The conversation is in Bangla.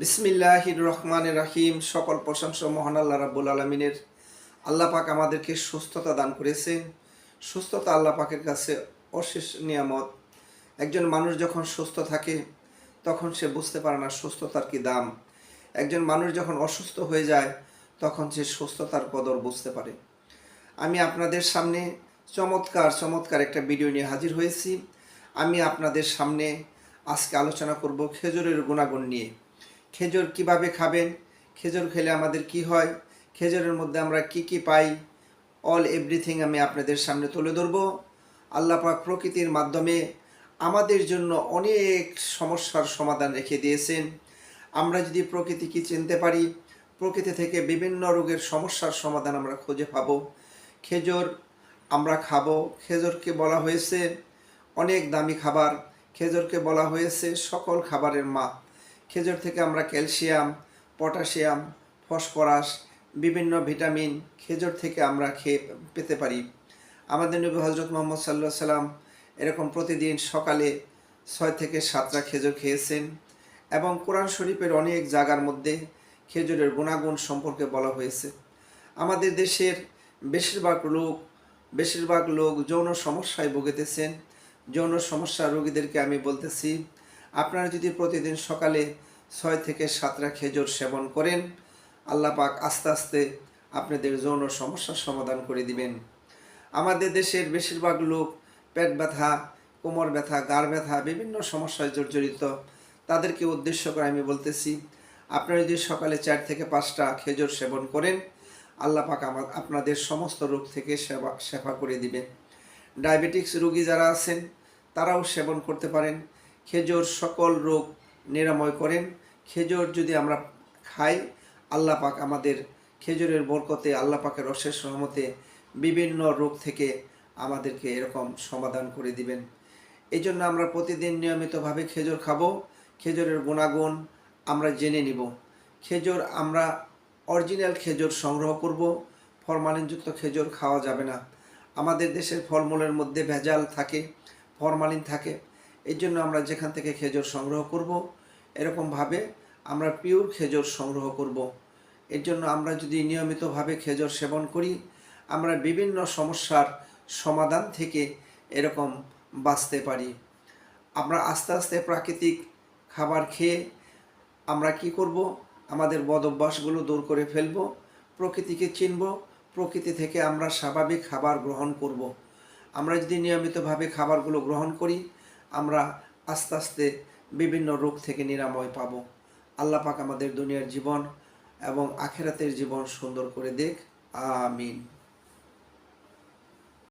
বিসমিল্লাহির রহমান রাহিম। সকল প্রশংসা মহান আল্লাহ রাব্বুল আলমিনের। আল্লাহ পাক আমাদেরকে সুস্থতা দান করেছেন। সুস্থতা আল্লাহ পাকের কাছে অশেষ নিয়ামত। একজন মানুষ যখন সুস্থ থাকে, তখন সে বুঝতে পারে না সুস্থতার কি দাম। একজন মানুষ যখন অসুস্থ হয়ে যায়, তখন সে সুস্থতার কদর বুঝতে পারে। আমি আপনাদের সামনে চমৎকার চমৎকার একটা ভিডিও নিয়ে হাজির হয়েছি। আমি আপনাদের সামনে আজকে আলোচনা করব খেজুরের গুণাগুণ নিয়ে। খেজুর কীভাবে খাবেন? খেজুর খেলে আমাদের কি হয়? খেজুরের মধ্যে আমরা কি কি পাই? অল এভরিথিং আমি আপনাদের সামনে তুলে ধরব। আল্লাহ পাক প্রকৃতির মাধ্যমে আমাদের জন্য অনেক সমস্যার সমাধান রেখে দিয়েছেন। আমরা যদি প্রকৃতিকে চিনতে পারি, প্রকৃতি থেকে বিভিন্ন রোগের সমস্যার সমাধান আমরা খুঁজে পাবো। খেজুর আমরা খাব। খেজুরকে বলা হয়েছে অনেক দামি খাবার। খেজুরকে বলা হয়েছে সকল খাবারের মা খেজুর থেকে আমরা ক্যালসিয়াম, পটাশিয়াম, ফসফরাস, বিভিন্ন ভিটামিন খেজুর থেকে আমরা খেয়ে পেতে পারি। আমাদের নবী হজরত মোহাম্মদ সাল্লাহ সাল্লাম এরকম প্রতিদিন সকালে ছয় থেকে সাতটা খেজুর খেয়েছেন এবং কোরআন শরীফের অনেক জায়গার মধ্যে খেজুরের গুণাগুণ সম্পর্কে বলা হয়েছে। আমাদের দেশের বেশিরভাগ লোক বেশিরভাগ লোক যৌন সমস্যায় ভুগিতেছেন। যৌন সমস্যা রোগীদেরকে আমি বলতেছি আপনারা যদি প্রতিদিন সকালে ছয় থেকে সাতটা খেজুর সেবন করেন, আল্লাহ পাক আস্তে আস্তে আপনাদের যৌন সমস্যার সমাধান করে দিবেন। আমাদের দেশের বেশিরভাগ লোক পেট ব্যথা, কোমর ব্যথা গাড় ব্যথা, বিভিন্ন সমস্যায় জর্জরিত। তাদেরকে উদ্দেশ্য করে আমি বলতেছি, আপনারা যদি সকালে চার থেকে পাঁচটা খেজুর সেবন করেন, আল্লাহ পাক আমার আপনাদের সমস্ত রোগ থেকে সেবা সেবা করে দিবেন। ডায়াবেটিক্স রোগী যারা আছেন, তারাও সেবন করতে পারেন। খেজুর সকল রোগ নিরাময় করেন। খেজুর যদি আমরা খাই, আল্লাহ পাক আমাদের খেজুরের বরকতে, আল্লাহ পাকের অশেষ রহমতে বিভিন্ন রোগ থেকে আমাদেরকে এরকম সমাধান করে দিবেন। এই জন্য আমরা প্রতিদিন নিয়মিতভাবে খেজুর খাব। খেজুরের গুণাগুণ আমরা জেনে নিব। খেজুর আমরা অরিজিনাল খেজুর সংগ্রহ করব। ফরমালিনযুক্ত খেজুর খাওয়া যাবে না। আমাদের দেশের ফলমূলের মধ্যে ভেজাল থাকে, ফরমালিন থাকে। এই জন্য আমরা যেখান থেকে খেজুর সংগ্রহ করব, এরকমভাবে আমরা পিওর খেজুর সংগ্রহ করব। এর জন্য আমরা যদি নিয়মিতভাবে খেজুর সেবন করি, আমরা বিভিন্ন সমস্যার সমাধান থেকে এরকম বাঁচতে পারি। আমরা আস্তে আস্তে প্রাকৃতিক খাবার খেয়ে আমরা কি করব? আমাদের বদ অভ্যাসগুলো দূর করে ফেলব, প্রকৃতিকে চিনব, প্রকৃতি থেকে আমরা স্বাভাবিক খাবার গ্রহণ করব। আমরা যদি নিয়মিতভাবে খাবারগুলো গ্রহণ করি আমরা আস্তে আস্তে বিভিন্ন রোগ থেকে নিরাময় পাব। আল্লাহ পাক আমাদের দুনিয়ার জীবন এবং আখেরাতের জীবন সুন্দর করে দেখ। আমিন।